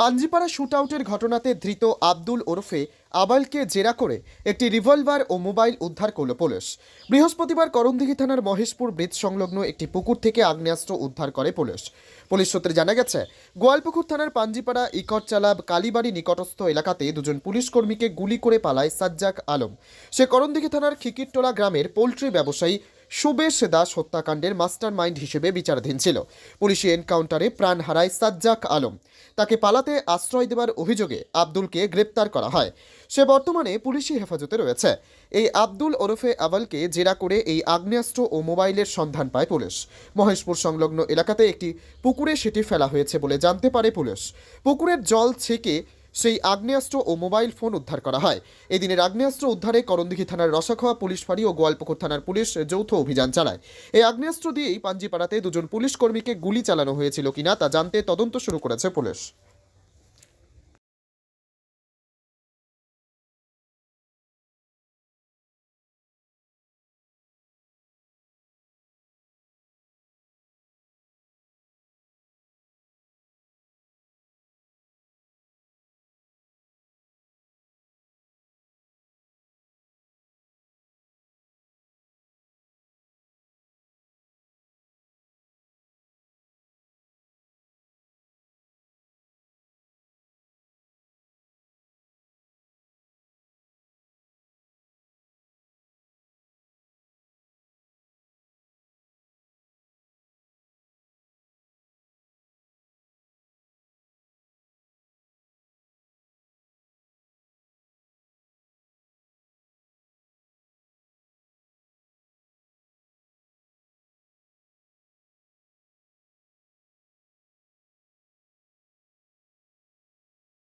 পাঞ্জিপাড়া শুটআউটের ঘটনাতে ধৃত আব্দুল ওরফে আবালকে জেরা করে একটি রিভলভার ও মোবাইল উদ্ধার করল পুলিশ। বৃহস্পতিবার করণদিঘি থানার মহেশপুর ব্রিজ সংলগ্ন একটি পুকুর থেকে আগ্নেয়াস্ত্র উদ্ধার করে পুলিশ। পুলিশ সূত্রে জানা গেছে, গোয়ালপুকুর থানার পাঞ্জিপাড়া ইকটচালা, কালীবাড়ি নিকটস্থ এলাকাতে দুজন পুলিশ কর্মীকে গুলি করে পালায় সাজ্জাক আলম। সে করণদিঘি থানার খিকিরটোলা গ্রামের পোলট্রি ব্যবসায়ী সুবেশ দাস হত্যাকাণ্ডের মাস্টার মাইন্ড হিসেবে বিচারাধীন ছিল। পুলিশি এনকাউন্টারে প্রাণ হারায় সাজ্জাক আলম। তাকে পালাতে আশ্রয় দেওয়ার অভিযোগে আব্দুলকে গ্রেপ্তার করা হয়। সে বর্তমানে পুলিশি হেফাজতে রয়েছে। এই আব্দুল ওরফে আওয়ালকে জেরা করে এই আগ্নেয়াস্ত্র ও মোবাইলের সন্ধান পায় পুলিশ। মহেশপুর সংলগ্ন এলাকাতে একটি পুকুরে সেটি ফেলা হয়েছে বলে জানতে পারে পুলিশ। পুকুরের জল ছেকে সেই আগ্নেয়াস্ত্র ও মোবাইল ফোন উদ্ধার করা হয়। এদিনের আগ্নেয়াস্ত্র উদ্ধারে করণদিঘি থানার রসাখোয়া পুলিশ ফাঁড়ি ও গোয়ালপুকুর থানার পুলিশ যৌথ অভিযান চালায়। এই আগ্নেয়াস্ত্র দিয়েই পাঞ্জিপাড়াতে দুজন পুলিশ কর্মীকে গুলি চালানো হয়েছিল কিনা তা জানতে তদন্ত শুরু করেছে পুলিশ।